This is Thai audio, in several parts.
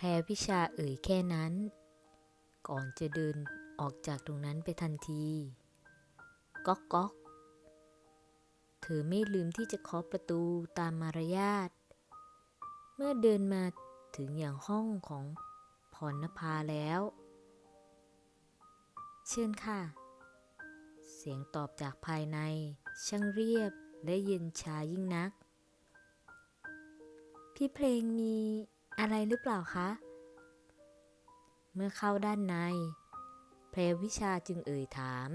แคลพิชาเอ่ยแค่นั้น ก่อนจะเดินออกจากตรงนั้นไปทันที ก๊อกก๊อก เธอไม่ลืมที่จะเคาะประตูตามมารยาท เมื่อเดินมาถึงอย่างห้องของพรณภาแล้ว เชิญค่ะ เสียงตอบจากภายใน ช่างเรียบและเย็นชายิ่งนัก พี่เพลงมี อะไรหรือเปล่าคะ เมื่อเข้าด้านในแพรวิชาจึงเอ่ยถาม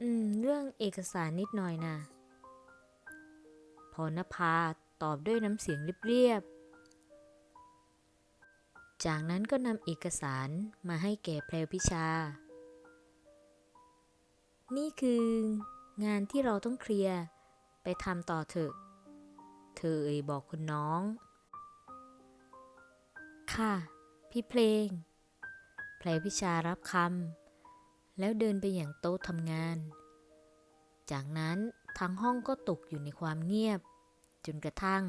อืม เรื่องเอกสารนิดหน่อยนะพรณภาตอบด้วยน้ำเสียงเรียบๆ จากนั้นก็นำเอกสารมาให้แก่แพรวิชา นี่คืองานที่เราต้องเคลียร์ ไปทำต่อเถอะ เธอเอ่ยบอกคุณน้อง ค่ะ พี่เพลงแพรพิชารับคำแล้วเดินไปอย่างโต๊ะทำงาน จากนั้นทั้งห้องก็ตกอยู่ในความเงียบ จนกระทั่ง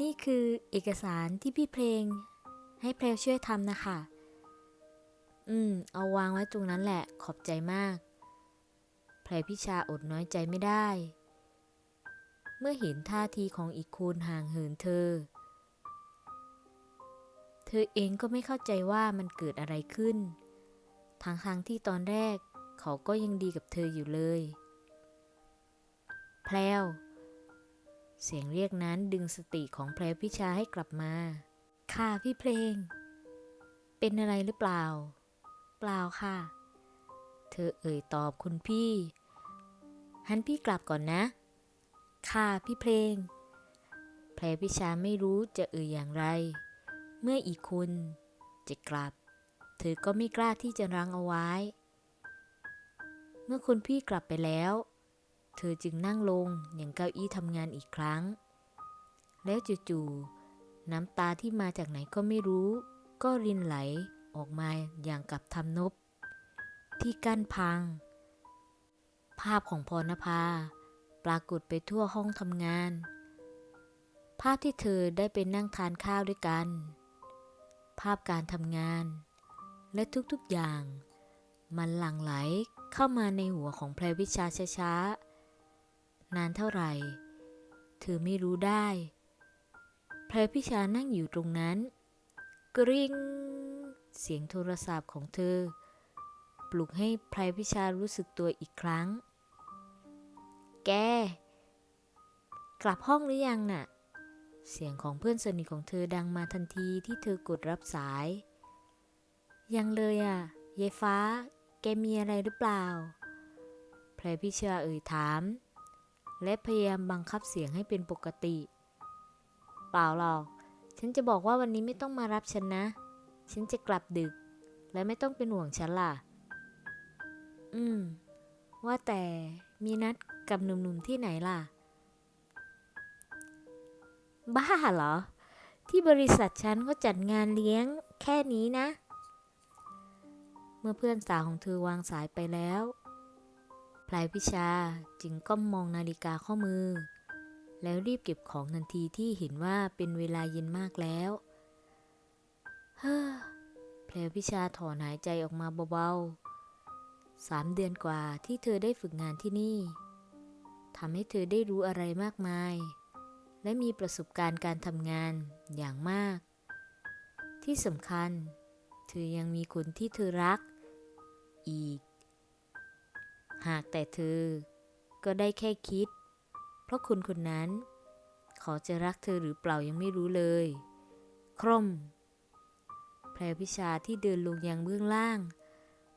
นี่คือเอกสารที่พี่เพลง ให้แพรวช่วยทำนะคะ อืม เอาวางไว้ตรงนั้นแหละขอบใจมาก แพรพิชาอดน้อยใจไม่ได้ เมื่อเห็นท่าทีของอีกคนห่างเหินเธอ เธอเองก็ไม่เข้าใจว่ามันเกิดอะไรขึ้นทางทางที่ตอนแรกเขาก็ยังดีกับเธออยู่เลย แพลว เสียงเรียกนั้นดึงสติของแพรพิชาให้กลับมา ค่ะพี่เพลง เป็นอะไรหรือเปล่า เปล่าค่ะ เธอเอ่ยตอบคุณพี่ หันพี่กลับก่อนนะ ค่ะพี่เพลง แพรพิชาไม่รู้จะเอ่ยอย่างไร เมื่ออีกคนจะกลับ เธอก็ไม่กล้าที่จะรั้งเอาไว้ เมื่อคุณพี่กลับไปแล้ว เธอจึงนั่งลงอย่างเก้าอี้ทำงานอีกครั้ง แล้วจู่ๆน้ำตาที่มาจากไหนก็ไม่รู้ ก็รินไหลออกมาอย่างกับทำนบ ที่กั้นพัง ภาพของพรณภา ปรากฏไปทั่วห้องทำงาน ภาพที่เธอได้ไปนั่งทานข้าวด้วยกัน ภาพการทำงาน และทุกๆอย่าง มันหลั่งไหลเข้ามาในหัวของแพรวิชาช้าๆ นานเท่าไหร่ เธอไม่รู้ได้ แพรพิชานั่งอยู่ตรงนั้น กริง้งเสียงโทรศัพท์ของเธอ ปลุกให้แพรพิชารู้สึกตัวอีกครั้ง แก กลับห้องหรือยังน่ะ เสียงของเพื่อนสนิทของเธอดังมาทันทีที่เธอกดรับสาย ยังเลยอะยายฟ้า แกมีอะไรหรือเปล่า แพรพิชาเอ่ยถาม และพยายามบังคับเสียงให้เป็นปกติ เปล่าหรอก ฉันจะบอกว่าวันนี้ไม่ต้องมารับฉันนะ ฉันจะกลับดึก และไม่ต้องเป็นห่วงฉันล่ะ อืม ว่าแต่มีนัด กับหนุ่มๆที่ไหนล่ะ บ้าเหรอ ที่บริษัทฉันก็จัดงานเลี้ยงแค่นี้นะ เมื่อเพื่อนสาวของเธอวางสายไปแล้วพลายพิชาจึงก้มมองนาฬิกาข้อมือ แล้วรีบเก็บของทันทีที่เห็นว่าเป็นเวลาเย็นมากแล้วเฮ้อแพลพิชาถอนหายใจออกมาเบาๆสามเดือนกว่าที่เธอได้ฝึกงานที่นี่ ทำให้เธอได้รู้อะไรมากมาย และมีประสบการณ์การทำงานอย่างมาก ที่สำคัญ เธอยังมีคนที่เธอรัก อีก หากแต่เธอก็ได้แค่คิด เพราะคนคนนั้นเขาจะรักเธอหรือเปล่ายังไม่รู้เลย คร่ม แพรพิชาที่เดินลงยังเบื้องล่าง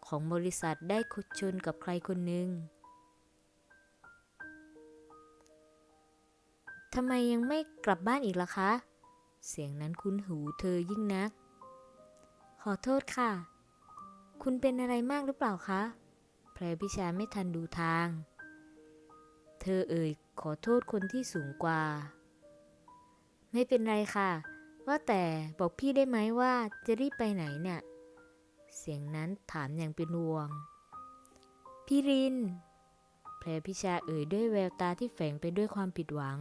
ของบริษัทได้คุดชนกับใครคนหนึ่ง ทำไมยังไม่กลับบ้านอีกล่ะคะ เสียงนั้นคุ้นหูเธอยิ่งนัก ขอโทษค่ะ คุณเป็นอะไรมากหรือเปล่าคะ แพรพิชาไม่ทันดูทาง เธอเอ่ยขอโทษคนที่สูงกว่า ไม่เป็นไรค่ะ ว่าแต่บอกพี่ได้ไหมว่าจะรีบไปไหนเนี่ย เสียงนั้นถามอย่างเป็นห่วง พี่รินแพรพิชาเอ่ยด้วยแววตาที่แฝงไปด้วยความผิดหวัง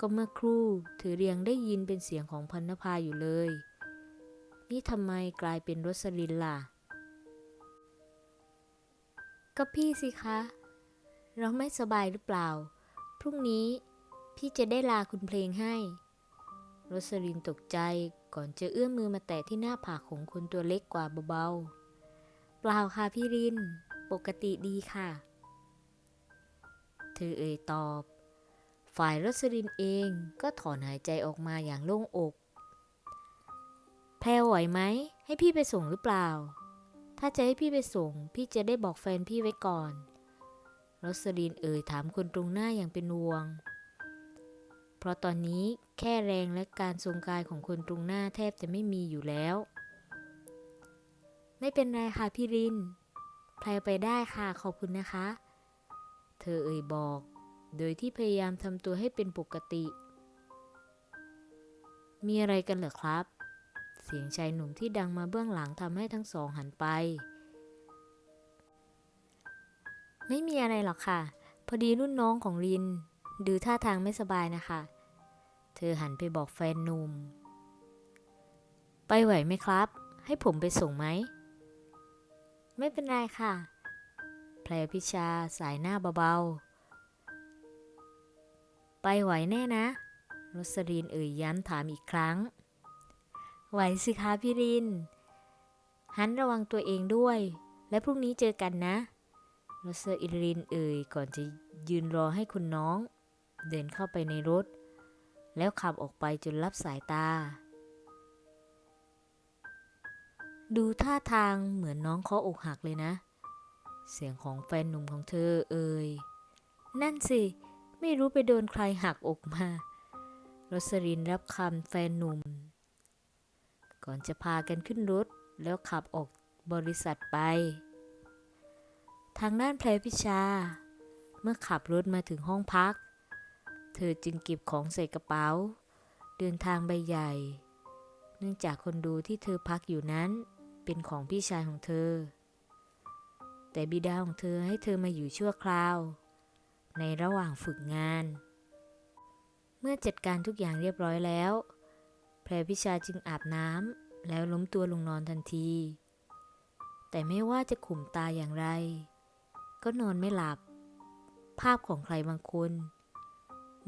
ก็เมื่อครู่เธอยังได้ยินเป็นเสียงของพันนภาอยู่เลย นี่ทำไมกลายเป็นรสลินล่ะ ก็พี่สิคะ เราไม่สบายหรือเปล่า พรุ่งนี้พี่จะได้ลาคุณเพลงให้รสลินตกใจก่อนจะเอื้อมมือมาแตะที่หน้าผากของคนตัวเล็กกว่าเบาๆ เปล่าค่ะพี่ริน ปกติดีค่ะ เธอเอ่ยตอบ ฝ่ายรสลินเองก็ถอนหายใจออกมาอย่างโล่งอก แพรไหวไหม ให้พี่ไปส่งหรือเปล่า ถ้าจะให้พี่ไปส่ง พี่จะได้บอกแฟนพี่ไว้ก่อน รสลินเอ่ยถามคนตรงหน้าอย่างเป็นห่วง เพราะตอนนี้แค่แรงและการทรงกายของคนตรงหน้าแทบจะไม่มีอยู่แล้ว ไม่เป็นไรค่ะพี่รินแพรไปได้ค่ะขอบคุณนะคะ เธอเอ่ยบอก โดยที่พยายามทำตัวให้เป็นปกติ มีอะไรกันเหรอครับ เสียงชายหนุ่มที่ดังมาเบื้องหลังทำให้ทั้งสองหันไป ไม่มีอะไรหรอกค่ะ พอดีรุ่นน้องของริน ดูท่าทางไม่สบายนะคะ เธอหันไปบอกแฟนหนุ่ม ไปไหวไหมครับ ให้ผมไปส่งไหม ไม่เป็นไรค่ะ แพรพิชาสายหน้าเบาๆ ไปไหวแน่นะรสรินเอ่ยย้ำถามอีกครั้ง ไหวสิคะพี่ริน หันระวังตัวเองด้วย และพรุ่งนี้เจอกันนะรสอิรินเอ่ยก่อนจะยืนรอให้คุณน้อง เดินเข้าไปในรถ แล้วขับออกไปจนรับสายตา ดูท่าทางเหมือนน้องเขาอกหักเลยนะ เสียงของแฟนหนุ่มของเธอเอ่ยนั่นสิ ไม่รู้ไปโดนใครหักอกมา รสรินรับคำแฟนหนุ่ม ก่อนจะพากันขึ้นรถแล้วขับออกบริษัทไป ทางด้านแพรพิชา เมื่อขับรถมาถึงห้องพัก เธอจึงเก็บของใส่กระเป๋า เดินทางใบใหญ่ เนื่องจากคนดูที่เธอพักอยู่นั้น เป็นของพี่ชายของเธอ แต่บิดาของเธอให้เธอมาอยู่ชั่วคราว ในระหว่างฝึกงาน เมื่อจัดการทุกอย่างเรียบร้อยแล้ว แพรพิชาจึงอาบน้ำแล้วล้มตัวลงนอนทันที แต่ไม่ว่าจะข่มตาอย่างไร ก็นอนไม่หลับ ภาพของใครบางคน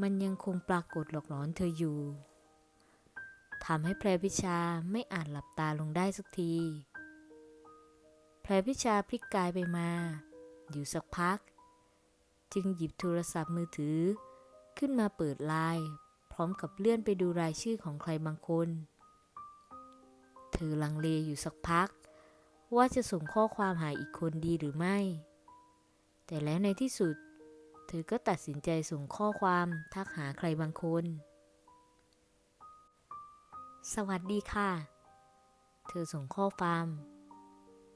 มันยังคงปรากฏหลอกหลอนเธออยู่ทำให้แพรพิชาไม่อาจหลับตาลงได้สักที แพรพิชาพลิกกายไปมา อยู่สักพัก จึงหยิบโทรศัพท์มือถือ ขึ้นมาเปิดไลน์พร้อมกับเลื่อนไปดูรายชื่อของใครบางคน เธอลังเลอยู่สักพัก ว่าจะส่งข้อความหาอีกคนดีหรือไม่ แต่แล้วในที่สุด เธอก็ตัดสินใจส่งข้อความทักหาใครบางคน สวัสดีค่ะ เธอส่งข้อความ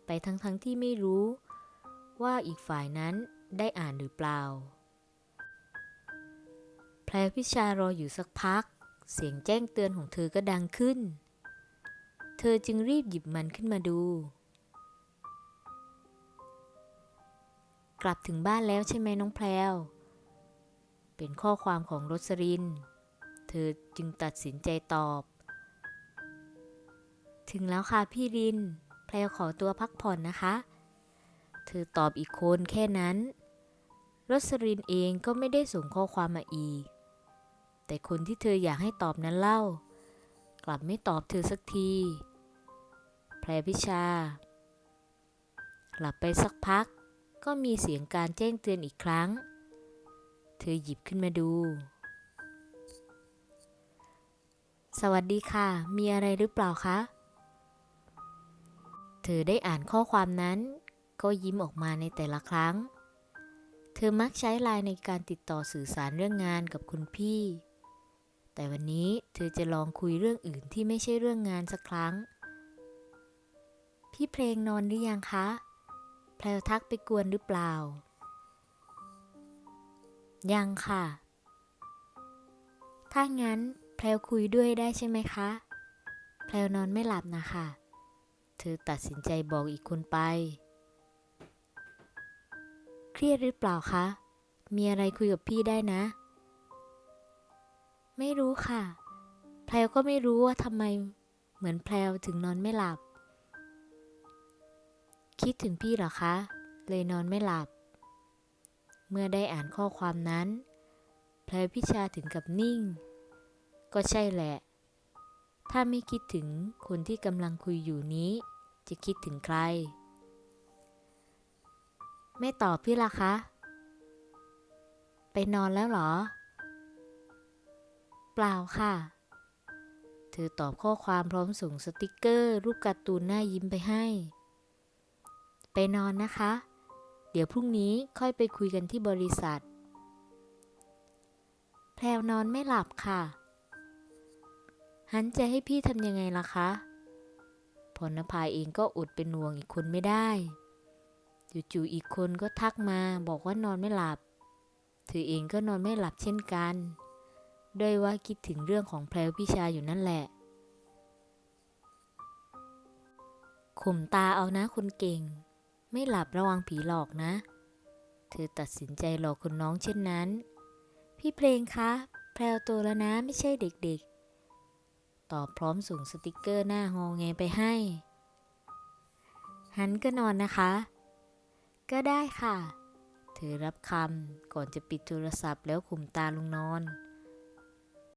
ไปทั้งๆทที่ไม่รู้ว่าอีกฝ่ายนั้น ได้อ่านหรือเปล่า แพรพิชารออยู่สักพัก เสียงแจ้งเตือนของเธอก็ดังขึ้น เธอจึงรีบหยิบมันขึ้นมาดู กลับถึงบ้านแล้วใช่ไหมน้องแพรว เป็นข้อความของรสริน เธอจึงตัดสินใจตอบ ถึงแล้วค่ะพี่ริน แพรวขอตัวพักผ่อนนะคะเธอตอบอีกคนแค่นั้น รสรินเองก็ไม่ได้ส่งข้อความมาอีก แต่คนที่เธออยากให้ตอบนั้นเล่า กลับไม่ตอบเธอสักที แพรพิชา หลับไปสักพักก็มีเสียงการแจ้งเตือนอีกครั้ง เธอหยิบขึ้นมาดู สวัสดีค่ะ มีอะไรหรือเปล่าคะ เธอได้อ่านข้อความนั้น ก็ยิ้มออกมาในแต่ละครั้ง ธอมักใช้ไลน์ในการติดต่อสื่อสารเรื่องงานกับคุณพี่ แต่วันนี้เธอจะลองคุยเรื่องอื่นที่ไม่ใช่เรื่องงานสักครั้ง พี่เพลงนอนหรือยังคะ แพลวทักไปกวนหรือเปล่า ยังค่ะ ถ้างั้นแพลวคุยด้วยได้ใช่ไหมคะ แพลวนอนไม่หลับนะคะ เธอตัดสินใจบอกอีกคนไป รียดหรือเปล่าคะ มีอะไรคุยกับพี่ได้นะ ไม่รู้ค่ะ แพลวก็ไม่รู้ว่าทำไมเหมือนแพลวถึงนอนไม่หลับ คิดถึงพี่เหรอคะ เลยนอนไม่หลับ เมื่อได้อ่านข้อความนั้น แพลวพิชาถึงกับนิ่ง ก็ใช่แหละ ถ้าไม่คิดถึงคนที่กำลังคุยอยู่นี้ จะคิดถึงใคร ไม่ตอบพี่ละคะ ไปนอนแล้วเหรอ เปล่าค่ะ เธอตอบข้อความพร้อมส่งสติกเกอร์ รูปการ์ตูนหน้ายิ้มไปให้ ไปนอนนะคะ เดี๋ยวพรุ่งนี้ค่อยไปคุยกันที่บริษัท แพลวนอนไม่หลับค่ะหันจะให้พี่ทำยังไงล่ะคะพรณภาเองก็อดเป็นห่วงอีกคนไม่ได้ จู่ๆอีกคนก็ทักมาบอกว่านอนไม่หลับ เธอเองก็นอนไม่หลับเช่นกัน ด้วยว่าคิดถึงเรื่องของแพรวพิชาอยู่นั่นแหละ ข่มตาเอานะคนเก่ง ไม่หลับระวังผีหลอกนะ เธอตัดสินใจหลอกคนน้องเช่นนั้น พี่เพลงคะ แพรวโตแล้วนะไม่ใช่เด็กๆ ตอบพร้อมส่งสติกเกอร์หน้างอแงไปให้ หันก็นอนนะคะ ก็ได้ค่ะ เธอรับคำก่อนจะปิดโทรศัพท์แล้วขุมตาลงนอน